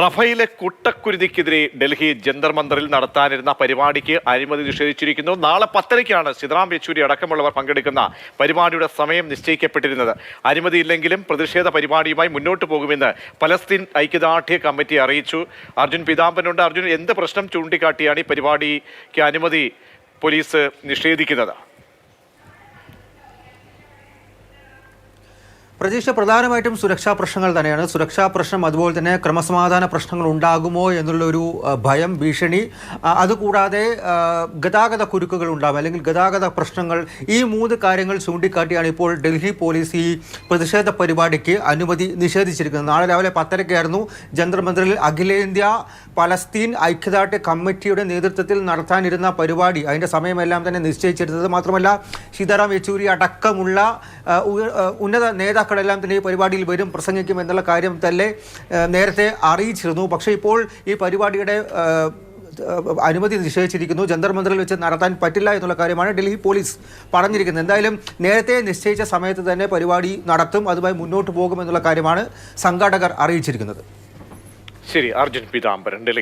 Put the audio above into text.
റഫയിലെ കുട്ടക്കുരുതിക്കെതിരെ ഡൽഹി ജന്തർ മന്ദറിൽ നടത്താനിരുന്ന പരിപാടിക്ക് അനുമതി നിഷേധിച്ചിരിക്കുന്നു. നാളെ പത്തരയ്ക്കാണ് സിദ്റാം യെച്ചൂരി അടക്കമുള്ളവർ പങ്കെടുക്കുന്ന പരിപാടിയുടെ സമയം നിശ്ചയിക്കപ്പെട്ടിരുന്നത്. അനുമതിയില്ലെങ്കിലും പ്രതിഷേധ പരിപാടിയുമായി മുന്നോട്ട് പോകുമെന്ന് പലസ്തീൻ ഐക്യദാർഢ്യ കമ്മിറ്റി അറിയിച്ചു. അർജുൻ പിതാംബനുണ്ട് അർജുൻ എന്ത് പ്രശ്നം ചൂണ്ടിക്കാട്ടിയാണ് ഈ പരിപാടിക്ക് അനുമതി പോലീസ് നിഷേധിക്കുന്നത്? പ്രതീക്ഷ പ്രധാനമായിട്ടും സുരക്ഷാ പ്രശ്നങ്ങൾ തന്നെയാണ്. സുരക്ഷാ പ്രശ്നം അതുപോലെ തന്നെ ക്രമസമാധാന പ്രശ്നങ്ങൾ ഉണ്ടാകുമോ എന്നുള്ളൊരു ഭയം ഭീഷണി അതുകൂടാതെ ഗതാഗത കുരുക്കുകൾ ഉണ്ടാകും. അല്ലെങ്കിൽ ഗതാഗത പ്രശ്നങ്ങൾ ഈ മൂന്ന് കാര്യങ്ങൾ ചൂണ്ടിക്കാട്ടിയാണ് ഇപ്പോൾ ഡൽഹി പോലീസ് ഈ പ്രതിഷേധ പരിപാടിക്ക് അനുമതി നിഷേധിച്ചിരിക്കുന്നത്. നാളെ രാവിലെ പത്തരയ്ക്കായിരുന്നു ജന്തർ മന്ദിറിൽ അഖിലേന്ത്യാ പലസ്തീൻ ഐക്യദാർഢ്യ കമ്മിറ്റിയുടെ നേതൃത്വത്തിൽ നടത്താനിരുന്ന പരിപാടി. അതിന്റെ സമയമെല്ലാം തന്നെ നിശ്ചയിച്ചിരുന്നത് മാത്രമല്ല സീതാറാം യെച്ചൂരി അടക്കമുള്ള ഉന്നത നേതാക്കളെല്ലാം തന്നെ ഈ പരിപാടിയിൽ വരും പ്രസംഗിക്കും എന്നുള്ള കാര്യം തന്നെ നേരത്തെ അറിയിച്ചിരുന്നു. പക്ഷേ ഇപ്പോൾ ഈ പരിപാടിയുടെ അനുമതി നിശ്ചയിച്ചിരിക്കുന്നു. ജന്തർ മന്ദിറിൽ വെച്ച് നടത്താൻ പറ്റില്ല എന്നുള്ള കാര്യമാണ് ഡൽഹി പോലീസ് പറഞ്ഞിരിക്കുന്നത്. എന്തായാലും നേരത്തെ നിശ്ചയിച്ച സമയത്ത് തന്നെ പരിപാടി നടത്തും അതുമായി മുന്നോട്ട് പോകുമെന്നുള്ള കാര്യമാണ് സംഘാടകർ അറിയിച്ചിരിക്കുന്നത്. ശരി അർജുൻ പീതാംബരൻ ഡൽഹി.